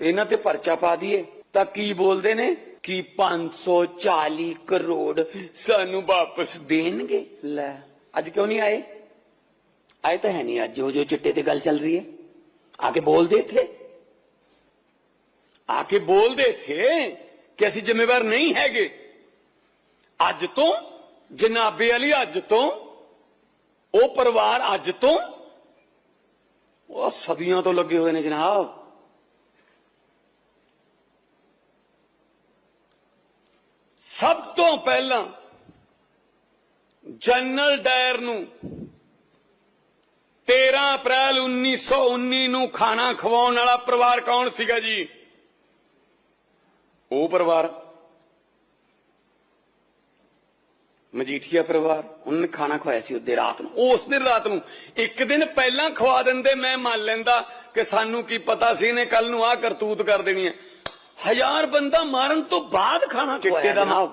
ਇਹਨਾਂ ਤੇ ਪਰਚਾ ਪਾ ਦਈਏ। ਤਾਂ ਕੀ ਬੋਲਦੇ ਨੇ ਕਿ 540 ਕਰੋੜ ਸਾਨੂੰ ਵਾਪਸ ਦੇਣਗੇ? ਲੈ, ਅੱਜ ਕਿਉਂ ਨਹੀਂ ਆਏ? ਆਏ ਤਾਂ ਹੈ ਨਹੀਂ ਅੱਜ, ਉਹ ਜੋ ਚਿੱਟੇ ਤੇ ਗੱਲ ਚੱਲ ਰਹੀ ਹੈ। ਆ ਕੇ ਬੋਲਦੇ ਇੱਥੇ? ਆ ਕੇ ਬੋਲਦੇ ਇੱਥੇ ਕਿ ਅਸੀਂ ਜ਼ਿੰਮੇਵਾਰ ਨਹੀਂ ਹੈਗੇ। ਅੱਜ ਤੋਂ, ਜਨਾਬੇ ਵਾਲੀ ਅੱਜ ਤੋਂ, ਉਹ ਪਰਿਵਾਰ ਅੱਜ ਤੋਂ, ਉਹ ਸਦੀਆਂ ਤੋਂ ਲੱਗੇ ਹੋਏ ਨੇ ਜਨਾਬ। ਸਭ ਤੋਂ ਪਹਿਲਾਂ ਜਨਰਲ ਡਾਇਰ ਨੂੰ 13 ਅਪ੍ਰੈਲ 1919 ਨੂੰ ਖਾਣਾ ਖਵਾਉਣ ਵਾਲਾ ਪਰਿਵਾਰ ਕੌਣ ਸੀਗਾ ਜੀ? ਉਹ ਪਰਿਵਾਰ। ਮਜੀਠੀਆ ਪਰਿਵਾਰ। ਉਹਨਾਂ ਨੇ ਖਾਣਾ ਖਵਾਇਆ ਸੀ ਉਹਦੇ ਰਾਤ ਨੂੰ। ਉਸ ਦਿਨ ਰਾਤ ਨੂੰ ਇੱਕ ਦਿਨ ਪਹਿਲਾਂ ਖਵਾ ਦਿੰਦੇ, ਮੈਂ ਮੰਨ ਲੈਂਦਾ ਕਿ ਸਾਨੂੰ ਕੀ ਪਤਾ ਸੀ ਇਹਨੇ ਕੱਲ ਨੂੰ ਆਹ ਕਰਤੂਤ ਕਰ ਦੇਣੀ ਹੈ। ਹਜ਼ਾਰ ਬੰਦਾ ਮਾਰਨ ਤੋਂ ਬਾਅਦ ਖਾਣਾ ਚਿੱਟੇ ਦਾ ਜਨਾਬ।